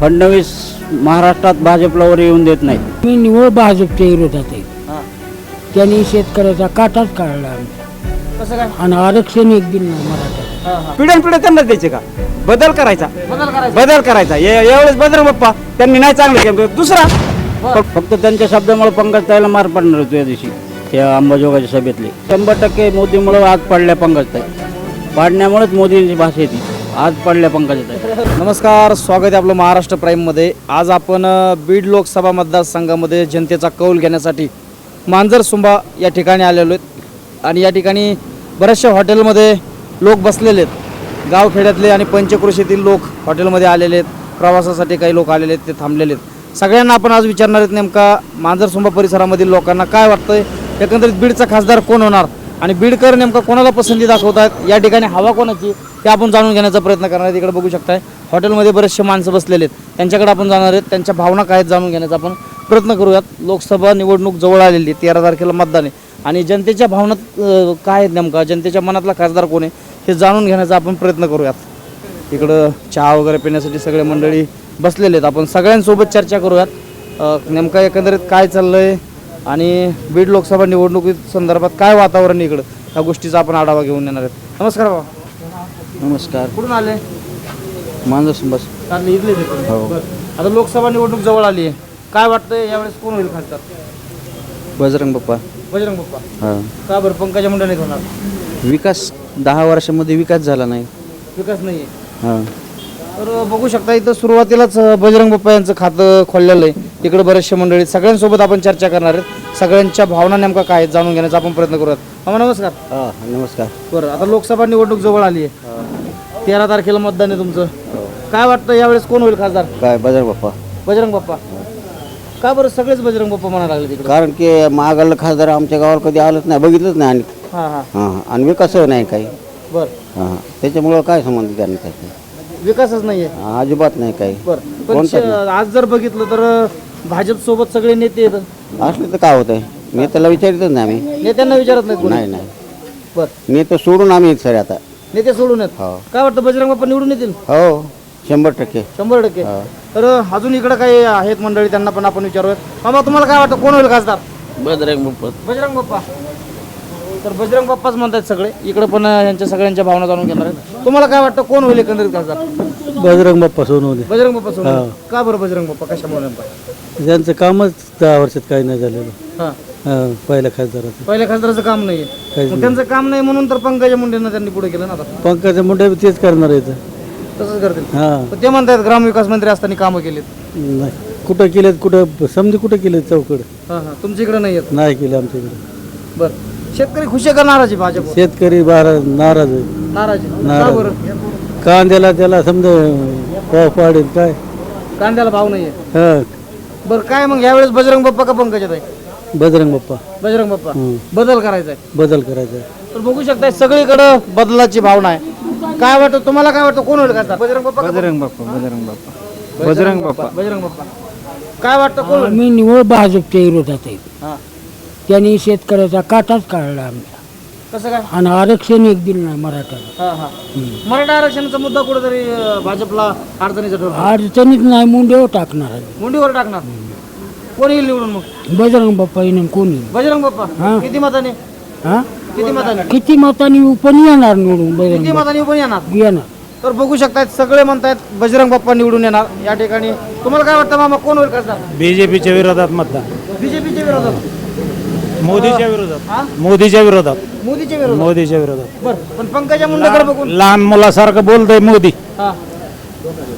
फडणवीस महाराष्ट्रात भाजपला वर येऊन देत नाही मी निवड भाजपच्या विरोधात आहे. त्यांनी शेतकऱ्याचा काटाच काढला. आमचा कसं काय? आणि आरक्षण एक दिलं नाही मराठा. पिढ्यान पिढ्या त्यांना द्यायचे का? बदल करायचा. बदल करायचा. बदल करायचा. या- यावेळेस बदल बाप्पा त्यांनी नाही चांगलं केलं. दुसरा. फ- फक्त त्यांच्या शब्दामुळे पंकज ताईला मार पडणार होतो या दिवशी. त्या अंबाजोगाच्या सभेतली. शंभर टक्के मोदीमुळे आज पडल्या पंकज ताई. पाडण्यामुळेच मोदींची भाषा येते. आज पडल्या पंकजात नमस्कार स्वागत आहे आपलं महाराष्ट्र प्राईममध्ये आज आपण बीड लोकसभा मतदारसंघामध्ये जनतेचा कौल घेण्यासाठी मांजरसुंबा या ठिकाणी आलेलो आहेत. आणि या ठिकाणी बऱ्याचशा हॉटेलमध्ये लोक बसलेले आहेत. गावखेड्यातले आणि पंचकृषीतील लोक हॉटेलमध्ये आलेले आहेत. प्रवासासाठी काही लोक आलेले आहेत ते थांबलेले आहेत. सगळ्यांना आपण आज विचारणार आहेत नेमका मांजरसुंबा परिसरामधील लोकांना काय वाटतंय? एकंदरीत बीडचा खासदार कोण होणार? आणि बीडकर नेमका कोणाला पसंती दाखवतात? या ठिकाणी हवा कोणाची? ते आपण जाणून घेण्याचा प्रयत्न करणार आहेत. इकडे बघू शकताय हॉटेलमध्ये बरेचसे माणसं बसलेले आहेत. त्यांच्याकडे आपण जाणार आहेत. त्यांच्या भावना काय आहेत जाणून घेण्याचा आपण प्रयत्न करूयात. लोकसभा निवडणूक जवळ आलेली आहे. तेरा तारखेला मतदान आहे. आणि जनतेच्या भावनात काय आहेत नेमका? जनतेच्या मनातला खासदार कोण आहे? हे जाणून घेण्याचा आपण प्रयत्न करूयात. इकडं चहा वगैरे पिण्यासाठी सगळे मंडळी बसलेले आहेत. आपण सगळ्यांसोबत चर्चा करूयात. नेमका एकंदरीत काय चाललंय? आणि बीड लोकसभा निवडणुकी संदर्भात काय वातावरण आहे इकडं? या गोष्टीचा आपण आढावा घेऊन येणार आहेत. नमस्कार बाबा नमस्कार. कुठून आले? माणूस बस चालले इथले आता लोकसभा निवडणूक जवळ आली आहे. काय वाटतंय यावेळेस कोण होईल खासदार? बजरंग बाप्पा. बजरंग बाप्पा. हां. का बरं पंकजा मुंडे नाही होणार? विकास दहा वर्षामध्ये विकास झाला नाही. विकास नाही आहे हां. तर बघू शकता इथं सुरुवातीलाच बजरंग बाप्पा यांचं खातं खोललेलं आहे. इकडे बरेचसे मंडळी. सगळ्यांसोबत आपण चर्चा करणार आहेत. सगळ्यांच्या भावना नेमका काय आहेत जाणून घेण्याचा आपण प्रयत्न करूयात. मामा नमस्कार. हां नमस्कार. बरं आता लोकसभा निवडणूक जवळ आली आहे. तेरा तारखेला मतदान आहे तुमचं. काय वाटतं यावेळेस कोण होईल खासदार? काय बजरंग बाप्पा? बजरंग बाप्पा. का बरं सगळेच बजरंग बाप्पा म्हणायला लागले तिकडे कारण की महागाला खासदार आमच्या गावाला कधी आलंच नाही बघितलंच नाही आणि हां हां. हां आणि विकासही नाही काही. बरं. हां त्याच्यामुळं काय संबंध त्यांनी त्याचे? विकासच नाही आहे अजिबात नाही काही. बरं. पण श- आज जर बघितलं तर भाजप सोबत सगळे नेते येतात असलं तर काय होतंय? नेत्याला विचारितच नाही आम्ही. नेत्यांना विचारत नाही कोणी? नाही नाही. बरं. नेते सोडून आम्ही सर आता. नेते सोडून येत हो. काय वाटतं बजरंग बाप्पा निवडून येतील? हो शंभर टक्के. शंभर टक्के. हा. तर अजून इकडे काही आहेत मंडळी त्यांना पण आपण विचारूयात. मामा तुम्हाला काय वाटतं कोण होईल खासदार? बजरंग बाप्पा. बजरंग बाप्पा. तर बजरंग बाप्पाच म्हणतात सगळे. इकडे पण यांच्या सगळ्यांच्या भावना जाणून घेणार आहेत. तुम्हाला काय वाटतं कोण होईल एकंदरीत खासदार? बजरंग बाप्पा सोनवणे बजरंग बाप्पा सोडून का बरं बजरंग बाप्पा? कशामुळे त्यांचं कामच दहा वर्षात काही नाही झालेलं. हा. हां, पहिल्या खासदाराचं. पहिल्या खासदाराचं काम काहीच मग त्यांचं काम नाही म्हणून तर पंकजा मुंडेंना त्यांनी पुढे केलं ना आता? पंकजा मुंडे बी तेच करणार आहेत. तसंच करतील. हां. पण ते म्हणतात ग्रामविकास मंत्री असताना कामं केलीत. नाही. कुठं केलेत कुठं समजे कुठं केलेत चौकड? हा हा. तुमच्या इकडे नाही येत? नाही केलं आमच्या इकडे. बरं. शेतकरी खुशी का नाराज आहे भाजप? शेतकरी बारा नाराज आहे. नाराज आहे. का नाराज. बरं? कांद्याला त्याला समजा पाव पाडेल काय? कांद्याला भाव नाहीये. हां. बरं काय मग यावेळेस बजरंग बाप्पा का पंकजात आहे बजरंग बाप्पा. बजरंग बाप्पा. बदल करायचा आहे. बदल करायचा आहे. तर बघू शकताय सगळीकडं बदलाची भावना आहे. काय वाटतं तुम्हाला काय वाटतं कोण होईल खासदार बजरंग बाप्पा का बजरंग बाप्पा बजरंग बाप्पा. बजरंग बाप्पा. बजरंग बाप्पा. काय वाटतं कोण होईल मी निवड भाजपच्या विरोधात आहे. हा. त्यांनी शेतकऱ्याचा काटाच काढला आमचा कसं काय? आणि आरक्षण एक दिलं नाही मराठ्याला हा हा. मराठा आरक्षणाचा मुद्दा कुठेतरी भाजपला अडचणीचा अडचणीत नाही मुंडेवर टाकणार आहे. मुंडीवर टाकणार? कोण येईल निवडून मग? बजरंग बाप्पा येणं कोणी बजरंग बाप्पा? हा. किती मताने? हा? किती मताने? किती मतांनी पण येणार निवडून किती बजरंग मताने पण येणार? बाप्पा येणार. तर बघू शकतायत सगळे म्हणतायत बजरंग बाप्पा निवडून येणार या ठिकाणी. तुम्हाला काय वाटतं मामा कोण होईल खासदार? बीजेपीच्या विरोधात मतदान. बीजेपीच्या विरोधात. मोदीच्या विरोधात. मोदीच्या विरोधात. मोदीच्या विरोधात? मोदीच्या विरोधात. बरं पण पंकजा मुंडेकडे बघून लहान मुलासारखं बोलतोय मोदी. हा.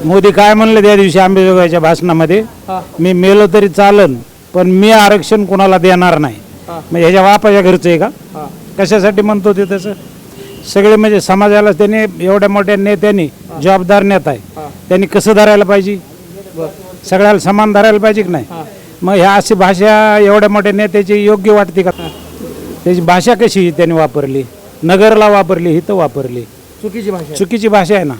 मोदी काय म्हणले त्या दिवशी आंबेजोगाईच्या भाषणामध्ये? हा. मी मेलो तरी चालन पण मी आरक्षण कोणाला देणार नाही. हा. म्हणजे ह्याच्या बापाच्या घरचं आहे का? हा. कशासाठी म्हणतो ते तसं? सगळे म्हणजे समाजाला त्यांनी एवढ्या मोठ्या नेत्यांनी जबाबदार नेता आहे. त्यांनी कसं धरायला पाहिजे? बरं. सगळ्याला समान धरायला पाहिजे की नाही? मग ह्या अशी भाषा एवढ्या मोठ्या नेत्याची योग्य वाटते का? त्याची भाषा कशी त्यांनी वापरली? नगरला वापरली ही तर वापरली? चुकीची भाषा. चुकीची भाषा आहे ना?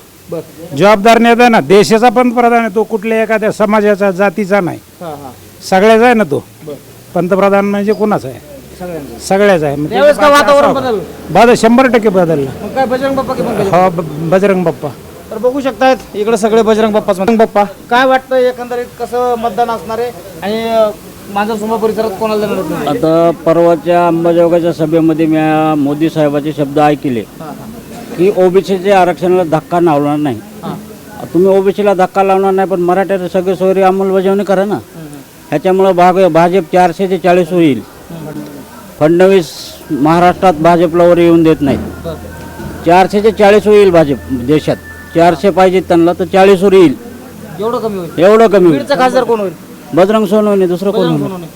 जबाबदार नेता आहे ना? देशाचा पंतप्रधान आहे तो कुठल्या एखाद्या समाजाचा जातीचा नाही. हा हा. सगळ्याचा आहे ना तो. पंतप्रधान म्हणजे कोणाचा आहे? सगळ्यांचं. आहे. भाषा वातावरण. बदल शंभर टक्के बदलला. बजरंग बाप्पा हो ब- बजरंग बाप्पा. तर बघू शकतायत इकडे सगळे बजरंग बाप्पाच बजरंग बाप्पा. काय वाटतं एकंदरीत कसं मतदान असणार आहे? आणि माझा सुमा परिसरात कोणाला देणार? आता परवाच्या अंबाजोगाच्या सभेमध्ये मी मोदी साहेबाचे शब्द ऐकले. की ओबीसीच्या आरक्षणाला धक्का लावणार नाही. तुम्ही ओबीसीला धक्का लावणार नाही पण मराठ्याचे सगळे सोयरी अंमलबजावणी करा ना. ह्याच्यामुळं भाग भाजप चारशे ते चाळीस होईल. फडणवीस महाराष्ट्रात भाजपला वर येऊन देत नाहीत चारशे ते चाळीस होईल भाजप देशात. चारशे पाहिजे त्यांना तर चाळीसवर येईल. एवढं कमी होईल. एवढं कमी होईल. बीडचा खासदार कोण होईल? बजरंग सोनवणे दुसरं कोण होणार? सोनवणे.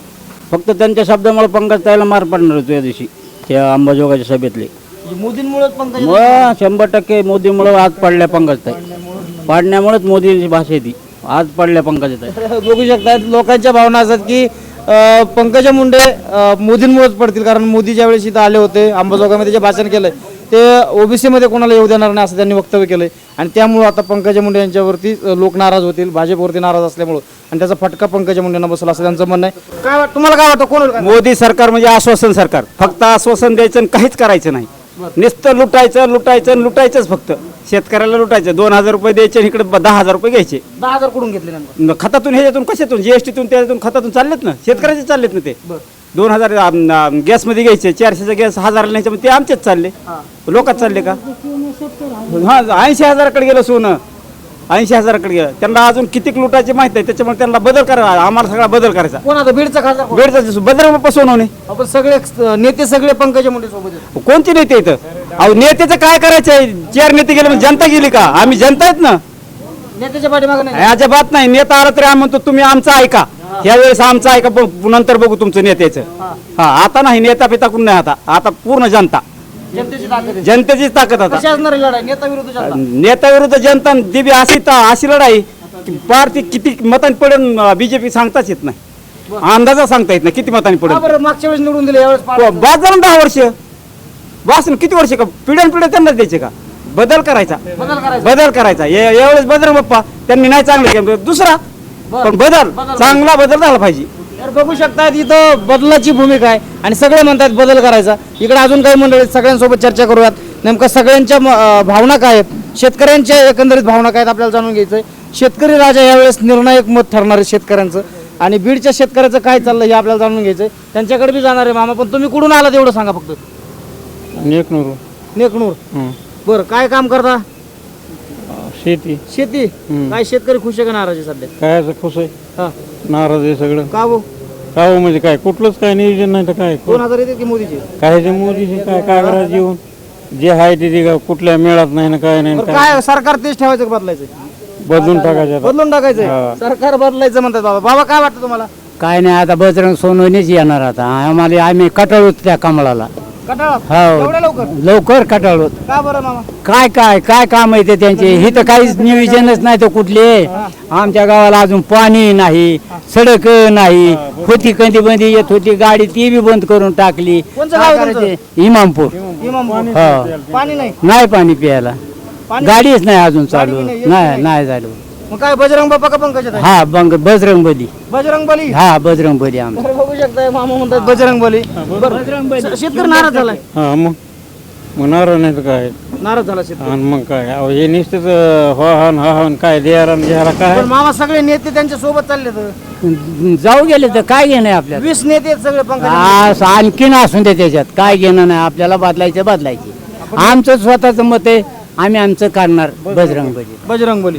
फक्त त्यांच्या शब्दामुळे पंकज ताईला मार पडणार होतो या दिवशी त्या अंबाजोगाच्या सभेतले. म्हणजे मोदींमुळेच पंकज मग शंभर टक्के मोदीमुळं आज पडल्या पंकज ताई. पाडण्यामुळेच मोदींची भाषा आहे ती आज पडल्या पंकज ताई. बघू शकतात लोकांच्या भावना असतात की अं, पंकजा मुंडे अं, मोदींमुळेच पडतील कारण मोदी ज्यावेळेस इथं आले होते अंबाजोगाईमध्ये जे भाषण केलंय ते ओबीसी मध्ये कोणाला येऊ देणार नाही असं त्यांनी वक्तव्य केलंय. आणि त्यामुळे आता पंकजा मुंडे यांच्यावरती लोक नाराज होतील भाजपवरती नाराज असल्यामुळं. आणि त्याचा फटका पंकजा मुंडेंना बसला असं त्यांचं म्हणणं आहे. काय वाट- तुम्हाला काय वाटतं कोण? मोदी सरकार म्हणजे आश्वासन सरकार. फक्त आश्वासन द्यायचं आणि काहीच करायचं नाही. नुसतं लुटायचं लुटायचं लुटायचंच फक्त. शेतकऱ्याला लुटायचं. दोन हजार रुपये द्यायचे आणि इकडे दहा हजार रुपये घ्यायचे. दहा हजार कुठून घेतले खतातून ह्याच्यातून कशातून? जीएसटीतून त्याच्यातून खतातून चाललेत ना? शेतकऱ्याचे चाललेत ना ते. दोन हजार आम- आम- गॅसमध्ये घ्यायचे चारशेचा गॅस हजार न्यायचे मग ते आमचेच चालले. लोकात चालले का? हा ऐंशी हजाराकडे गेलं सोनं. ऐंशी हजाराकडे गेलं. त्यांना अजून किती लुटायचे माहीत आहे त्याच्यामुळे त्यांना बदल करा आम्हाला सगळा बदल करायचा. बीडचा खासदार कोण? बेडचा बदल सोनवणे. आपण सगळे अं, नेते सगळे पंकजा मुंडे सोबत आहेत. कोणते नेते इथं? अहो नेत्याचं काय करायचंय? चार नेते गेले म्हणजे जनता गेली का? आम्ही जनता आहेत ना. नेत्याच्या पाठीमागे नाही. अजिबात नाही. नेता आला तरी आम्ही म्हणतो तुम्ही आमचं ऐका. यावेळेस आमचं ऐका ब- नंतर बघू तुमचं नेत्याचं. हा. आता नाही नेता पिता कोण नाही आता. आता पूर्ण जनता. जनतेची ताकद आहे. जनतेचीच ताकद आता. कशी असणार ही लढाई? नेता विरुद्ध जनता. नेता विरुद्ध जनता दिवी अशी ता- अशी लढाई की पार ती किती मतांनी पडेल बीजेपी सांगताच येत नाही. अंदाजा सांगता येत नाही किती मतांनी का पडेल बरं? मागच्या वेळेस निवडून दिले यावेळेस पाडलं? बाद झालं ना दहा वर्ष. बस किती वर्ष का? पिढ्यान पिढ्या त्यांनाच द्यायचे का? बदल करायचा. बदल करायचा. बदल करायचा. या- यावेळेस बदल बाप्पा त्यांनी नाही चांगलं केलं. दुसरा पण बदल चांगला बदल झाला पाहिजे. तर बघू शकतात इथं बदलाची भूमिका आहे आणि सगळे म्हणतात बदल करायचा. इकडे अजून काही मंडळी आहेत, सगळ्यांसोबत चर्चा करूयात. नेमकं सगळ्यांच्या भावना काय आहेत? शेतकऱ्यांच्या एकंदरीत भावना काय आहेत आपल्याला जाणून घ्यायचं आहे शेतकरी राजा यावेळेस निर्णायक मत ठरणार आहे शेतकऱ्यांचं. आणि बीडच्या शेतकऱ्याचं काय चाललं हे आपल्याला जाणून घ्यायचं आहे त्यांच्याकडे बी जाणार आहे मामा पण तुम्ही कुठून आला तेवढं सांगा फक्त. एकनूर नेकनूर. बरं काय काम करता? शेती. शेती? काय शेतकरी खुश आहे का नाराज आहे सध्या? काय खुश आहे? हा. नाराज आहे सगळं. का हो? का हो म्हणजे काय? कुठलंच काय नियोजन नाही तर काय? दोन हजार येते की मोदीचे? काय ते मोदीचे काय काय करायचं येऊन जे आहे ते कुठल्या मिळत नाही ना काय नाही ना बरं काय काय सरकार तेच ठेवायचं का बदलायचं? बदलून टाकायचं. बदलून टाकायचंय सरकार बदलायचं म्हणतात बाबा. बाबा काय वाटतं तुम्हाला? काय नाही आता बजरंग सोनवणेच येणार आता. आम्हाला आम्ही कटाळूत त्या कमळाला. कटाळा हो. एवढ्या लवकर? लवकर कटाळूत का बरं मामा? काय काय काय काम आहे ते त्यांचे? हे तर काहीच नियोजनच नाही तर कुठले? आमच्या गावाला अजून पाणी नाही सडक नाही. होती कधी बंदी येत होती गाडी ती बी बंद करून टाकली. कोणचं काय गाव आहे करायचे? इमामपूर. इमामपूर. हो. पाणी नाही? नाही पाणी प्यायला. पाणी गाडीच नाही अजून चालू. गाडी बी नाही, येत नाही. नाही झालं. मग काय बजरंग बाप्पा का पंकजात आहे हा बंग बजरंग बली बजरंग बली हा बजरंग बली आमचा बघू शकताय मामा म्हणतात बजरंग बली बरं. शेतकरी नाराज झालाय. हा मग मग नाराज नाही तर काय? नाराज झाला शेतकरी. आणि मग काय? अहो हे नुसतंच हो हा न हा न काय द्यायला न काय? पण मामा सगळे नेते त्यांच्यासोबत चालले तर. जाऊ गेले तर काय घेणं आहे आपल्याला? वीस नेते आहेत सगळे पंकज आणखीन असून दे त्याच्यात. काय घेणं नाही आपल्याला बदलायचं बदलायचे. आमचं स्वतःचं मत आहे आम्ही आमचं करणार बजरंग बली बजरंग बली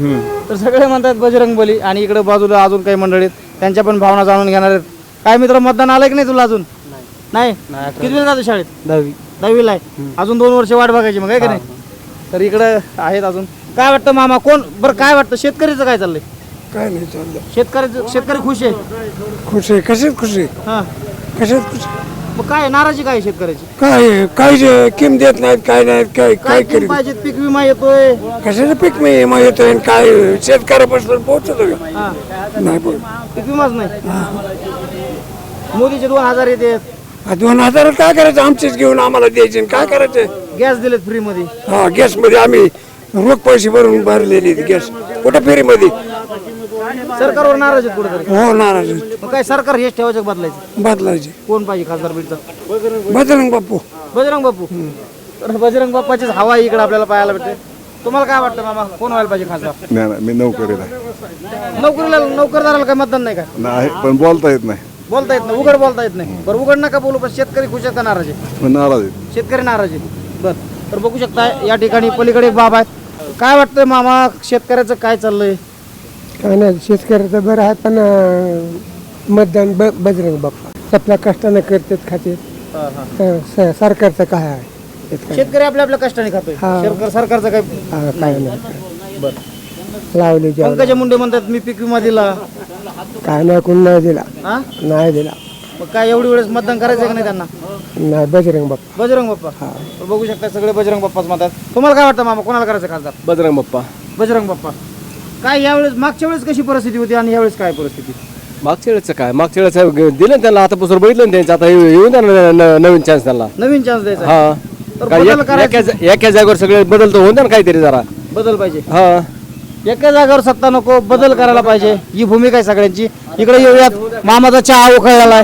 तर सगळे म्हणतात बजरंग बली आणि इकडे बाजूला अजून काही मंडळीत त्यांच्या पण भावना जाणून घेणार आहेत. काय मित्र मतदान आलंय की नाही तुला अजून? नाही? किती वेळ जातो शाळेत? दहावी. दहावीला आहे. अजून दोन वर्ष वाट बघायची मग आहे का नाही? तर इकडं आहेत अजून. काय वाटतं मामा? कोण? बरं काय वाटतं? शेतकरीचं काय चाललंय? काय नाही चाललं शेतकऱ्याचं शेतकरी खुश आहे. खुश आहे. कशात खुश आहे? हा. कशात खुश आहे? मग काय नाराजी काय आहे शेतकऱ्याची? काय? काय जे किम देत नाहीत काय नाहीत काय काय काय करीत? पाहिजे पीक विमा येतोय. कशाचं पीक मी विमा येतोय आणि काय? शेतकऱ्यापासून पोहोचत का? हा. नाही पण पीक विमाच नाही. मोदीचे दोन हजार येते हा, दोन हजार काय करायचं? आमचेच घेऊन आम्हाला द्यायचे आणि काय करायचं? गॅस दिलेत फ्री मध्ये. हा गॅसमध्ये आम्ही रोख पैसे भरून भरलेले गॅस. कुठं फेरीमध्ये सरकारवर नाराज आहेत कुठेतरी. हो नाराज मग काय सरकार हेच ठेवायचं का बदलायचं? बदलायचे. कोण पाहिजे खासदार बीडचा? बदलून बापू बजरंग बापू तर बजरंग बाप्पाचीच हवा इकडे आपल्याला पाहायला भेटते. तुम्हाला काय वाटतं मामा? कोण व्हायला पाहिजे खासदार? नाही नाही मी नोकरीला. आहे. नोकरीला नोकरदाराला काय मतदान नाही का? नाही पण बोलता येत नाही. बोलता येत नाही उघड बोलता येत नाही. बरं उघड नका बोलू पण शेतकरी खुश आहेत का नाराज आहे पण नाराज आहेत. शेतकरी नाराज आहेत. बरं तर बघू शकता या ठिकाणी पलीकडे एक बाब आहेत काय वाटतंय मामा? शेतकऱ्याचं काय चाललंय? नाही शेतकऱ्याचं बरं आहे पण मतदान ब बजरंग बाप्पा. आपल्या कष्टाने करतात स- सरकारचं काय आहे? शेतकरी शेतकरी आपल्या आपल्या कष्टाने खातोय. हा. शेतकरी सरकारचं काय? हा, काय नाही. लावले जेवण पंकजा मुंडे म्हणतात मी पीक विमा दिला. काय नाही कोण नाही दिला. हा? नाही दिला. मग काय एवढी वेळेस मतदान करायचं का नाही त्यांना? नाही बजरंग बाप्पा. बजरंग बाप्पा. बघू शकता सगळे बजरंग बाप्पाच म्हणतात तुम्हाला काय वाटतं मामा कोणाला करायचं खासदार? बजरंग बाप्पा. बजरंग बाप्पा. काय यावेळेस मागच्या वेळेस कशी परिस्थिती होती आणि यावेळेस काय परिस्थिती? मागच्या वेळेचं काय? मागच्या वेळेचं दिलं ना त्यांना आता पुसर बघितलं ना त्यांचं आता येऊ येऊन द्या ना न- नवीन चान्स त्यांना. नवीन चान्स द्यायचा. हा. तर काय बदल एक- करायचा. एका एका जागेवर सगळे बदल तर होऊन द्या ना काहीतरी जरा. बदल पाहिजे. हा. एका जागेवर सत्ता नको बदल करायला पाहिजे. ही भूमिका आहे सगळ्यांची. इकडे येऊयात. मामाचा चहा उकळलेला आहे.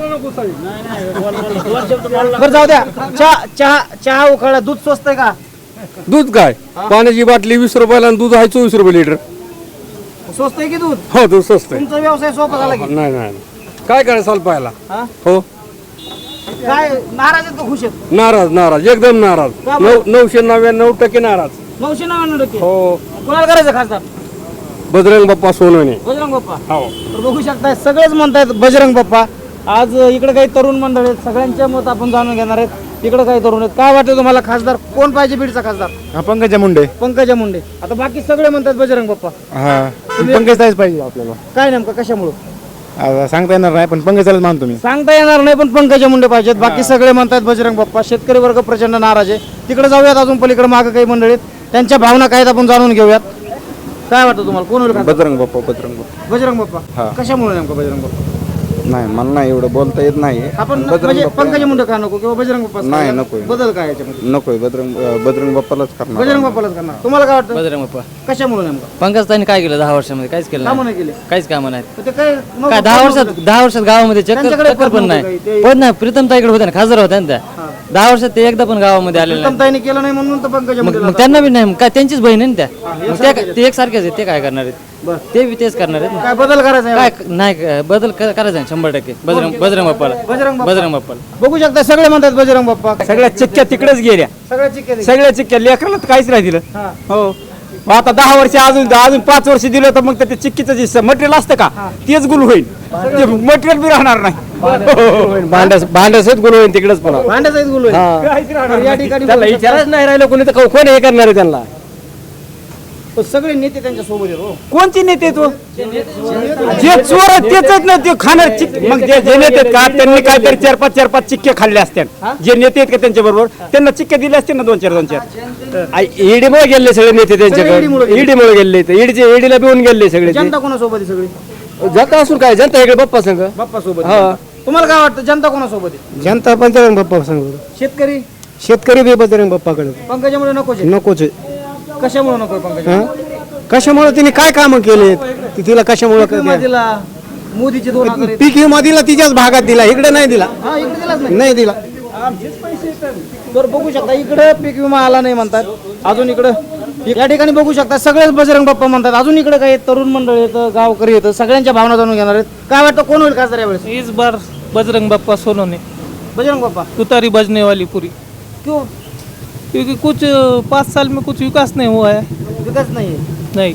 बरं जाऊ द्या. चहा चहा चहा उकळला. दूध स्वस्त आहे का? दूध काय? पाण्याची बाटली वीस रुपयाला आणि दूध आहे चोवीस रुपये लिटर. स्वस्त आहे की दूध? हो दूध स्वस्त आहे. तुमचा व्यवसाय सोपा झाला की नाही नाही काय करायचं साल पाहायला? हा? हो? काय नाराज आहेत का खुश आहेत नाराज नाराज एकदम नाराज. का नऊ नऊशे नव्याण्णव टक्के नाराज. नऊशे नव्याण्णव टक्के? हो. कोणाला करायचं खासदार? बजरंग बाप्पा सोनवणे. बजरंग बाप्पा? हो. तर बघू शकताय सगळेच म्हणतायत बजरंग बाप्पा. आज इकडे काही तरुण मंडळ आहेत. सगळ्यांच्या मत आपण जाणून घेणार आहेत. इकडे काही तरुण आहेत. काय वाटतं तुम्हाला खासदार कोण पाहिजे बीडचा खासदार? पंकजा मुंडे. पंकजा मुंडे. आता बाकी सगळे म्हणतात बजरंग बाप्पा. हा. पंकज ताईच पाहिजे आपल्याला. काय नेमकं कशामुळं? आता सांगता येणार नाही पण पंकजालाच मानतो मी. सांगता येणार नाही पण पंकजा मुंडे पाहिजेत. बाकी सगळे म्हणतात बजरंग बाप्पा शेतकरी वर्ग प्रचंड नाराज आहे. तिकडे जाऊयात अजून पलीकडे मागे काही मंडळी आहेत त्यांच्या भावना काय आहेत आपण जाणून घेऊयात. काय वाटतं तुम्हाला? कोण होईल? बजरंग बाप्पा बजरंग बाप्पा. बजरंग बाप्पा. कशामुळे नेमकं बजरंग बाप्पा? नाही मला नाही एवढं बोलता येत नाही. आपण म्हणजे पंकजा मुंडे का नको किंवा बजरंग बाप्पा नाही, नकोय. बदल काय याच्यामध्ये? नकोय बजरंग बजरंग बाप्पालाच करणार बजरंग बाप्पालाच करणार. तुम्हाला काय वाटतं? बजरंग बाप्पा. कशामुळे नेमकं? पंकज ताईने काय केलं दहा वर्षामध्ये? काहीच केलं कामं नाही. नाही केले. काहीच कामं नाहीत. तर ते काय काय दहा वर्षात. दहा वर्षात गावामध्ये चक्कर त्यांच्याकडे चक्कर पद पण नव्हतं नाही. काही, ते- पण नाही प्रीतम ताईकडे होत्या ना खासदार होत्या ना त्या. दहा वर्षात ते एकदा पण गावामध्ये आलेले नाही. प्रीतमताईने केलं नाही म्हणून तर पंकजा मग मुंडेला मग त्यांना बी नाही काय त्यांचीच बहीण आहे ना त्या. मग त्या ते एक सारखेच आहेत ते काय करणार आहेत? ते बी तेच करणार आहेत काय बदल करायचा आहे? काय नाही काय बदल क- करायचा आहे शंभर टक्के. बजरंग बजरंग बाप्पाला. बजरंग बाप्पा. बजरंग बाप्पाला. बघू शकता सगळे म्हणतात बजरंग बाप्पा. सगळ्या चिक्क्या तिकडेच गेल्या. सगळ्या चिक्के सगळ्या चिक्क्या लेकराला तर काहीच नाही दिलं. हा. हो. मग आता दहा वर्ष अजून अजून पाच वर्ष दिलं तर मग ते चिक्कीचं जे मटेरियल असतं का तेच गुल होईल. ते मटेरियल बी राहणार नाही. भांड्यास भांड्यासच गुण होईल तिकडेच पण. भांड्याचा गुलू तर या ठिकाणी त्याला विचारच नाही राहिलं कोणी तर कोण हे करणार आहे त्यांना? सगळे नेते त्यांच्यासोबत आहेत हो. कोणचे नेते तो? जे चोर आहेत तेच आहेत ना ते खाणार चिक मग जे जे नेते आहेत का? त्यांनी काहीतरी चार पाच चार पाच चिक्के खाल्ले असतात जे नेते आहेत का त्यांच्या बरोबर? त्यांना चिक्के दिले असते ना दोन चार दोन चार? ईडीमुळे गेले सगळे नेते सगळे ईडीमुळे त्यांच्याकडे गेले. ईडीमुळे गेले ईडीचे ईडीला पिऊन गेले सगळे ते. जनता कोणासोबत आहे सगळी? जनता असून काय? जनता इकडे बाप्पा संघ. बाप्पा सोबत हा. तुम्हाला काय वाटतं जनता कोणासोबत आहे? जनता बजरंग बाप्पा सांग शेतकरी? शेतकरी बी बजरंग बाप्पाकडे. पंकजामुळे नकोच नकोच कशामुळे नको पंकजा? कशामुळे तिने काय कामं केले तिला कशामुळे विमा दिला. मोदीचे दोन हजार आहेत. पीक विमा दिला तिच्याच भागात दिला इकडे नाही दिला. हा इकडे दिलाच नाही. नाही दिला. तर बघू शकता इकडे पीक विमा आला नाही म्हणतात. अजून इकडं. या ठिकाणी बघू शकता सगळेच बजरंग बाप्पा म्हणतात. अजून इकडे काही तरुण मंडळ येतं गावकरी येतं सगळ्यांच्या भावना जाणून घेणार आहेत. काय वाटतं कोण होईल खासदार यावेळेस? इस बार बजरंग बप्पा सोनोने बजरंग बाप्पा. तुतारी बजने वाली पूरी. क्यों? क्योंकि कुछ पाँच साल में कुछ विकास नहीं हुआ है। विकास नाही नहीं।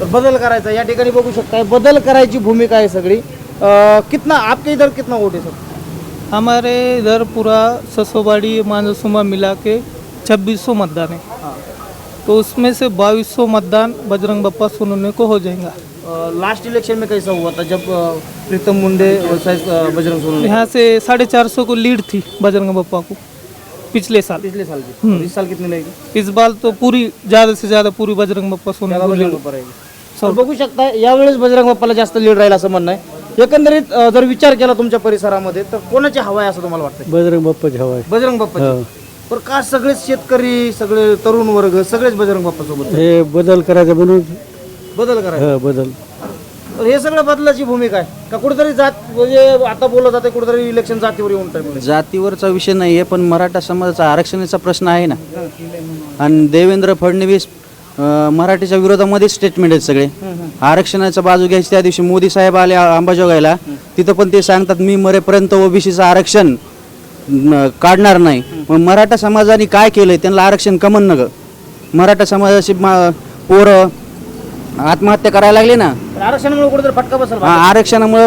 तर बदल करायचा या ठिकाणी बघू शकता बदल करायची भूमिका आहे सगळी. अं, कितना आपके इधर कितना वोट है सर? हमारे इधर पूरा ससोबाड़ी मानसूमा मिला के छब्बीस सौ मतदान है। तो उसमें से बाईस सौ मतदान बजरंग बप्पा सोनोने को हो जाएगा। लास्ट इलेक्शन में कैसा हुआ था जब अं, प्रीतम मुंडे अं, बजरंग सोनू यहाँ से साढ़े चार सौ को लीड थी बजरंग बप्पा को। पिछले साल। पिछले साल की और इस साल कितनी लगेगी इस बार तो पूरी ज़्यादा से ज़्यादा पूरी बजरंग बप्पा सोनू को बजरंग lead बाप्पा राहील. तर बघू शकता यावेळेस बजरंग बाप्पाला जास्त लीड राहील असं म्हणणं आहे. एकंदरीत अं, जर विचार केला तुमच्या परिसरामध्ये तर कोणाची हवा आहे असं तुम्हाला वाटतं बजरंग बाप्पाची हवा बजरंग बाप्पा पण का सगळेच शेतकरी सगळे तरुण वर्ग सगळेच बजरंग बाप्पा सोबत हे बदल करायचं म्हणून. बदल करायचा. बदल. तर हे सगळं बदलाची भूमिका आहे. का कुठेतरी जात म्हणजे आता बोलत जाते कुठेतरी इलेक्शन जातीवर येऊन टाकलं जातीवरचा विषय नाही आहे पण मराठा समाजाचा आरक्षणाचा प्रश्न आहे ना. आणि देवेंद्र फडणवीस अं, मराठीच्या विरोधामध्ये स्टेटमेंट आहेत सगळे. आरक्षणाच्या बाजू घ्यायची त्या दिवशी मोदी साहेब आले आ- अंबाजोगाईला तिथं पण ते सांगतात मी मरेपर्यंत ओबीसीचं आरक्षण न- काढणार नाही. मग मराठा समाजाने काय केलंय त्यांना आरक्षण कमन न ग मराठा समाजाची मा- पोरं आत्महत्या करायला लागले ना. आरक्षणामुळे कुठेतरी फटका बसेल हा, आरक्षणामुळे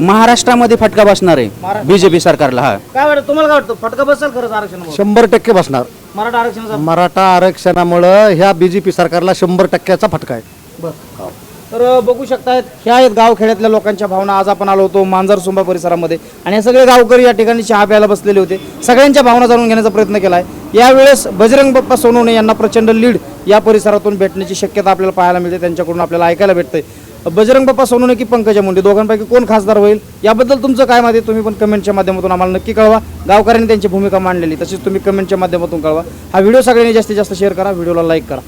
महाराष्ट्रामध्ये फटका बसणार आहे बीजेपी सरकारला हा. काय वाटतं तुम्हाला काय वाटतं फटका बसेल खरंच आरक्षणामुळे? शंभर टक्के बसणार. मराठा आरक्षणाचा मराठा आरक्षणामुळं ह्या बी जे पी सरकारला शंभर टक्क्याचा फटका आहे. तर अ, बघू शकतायत ह्या आहेत गावखेड्यातल्या लोकांच्या भावना. आज आपण आलो होतो मांजर सुंबा परिसरामध्ये आणि हे सगळे गावकरी या ठिकाणी चहा प्यायला बसलेले होते. सगळ्यांच्या भावना जाणून घेण्याचा प्रयत्न केला आहे यावेळेस बजरंग बाप्पा सोनवणे यांना प्रचंड लीड या परिसरातून भेटण्याची शक्यता आपल्याला पाहायला मिळते. त्यांच्याकडून आपल्याला ऐकायला भेटतंय. बजरंग बाप्पा सोनवणे की पंकजा मुंडे दोघांपैकी कोण खासदार होईल? याबद्दल तुमचं काय माहिती तुम्ही पण कमेंटच्या माध्यमातून आम्हाला नक्की कळवा. गावकऱ्यांनी त्यांची भूमिका मांडलेली तसेच तुम्ही कमेंटच्या माध्यमातून कळवा. हा व्हिडिओ सगळ्यांनी जास्तीत जास्त शेअर करा व्हिडिओला लाईक करा.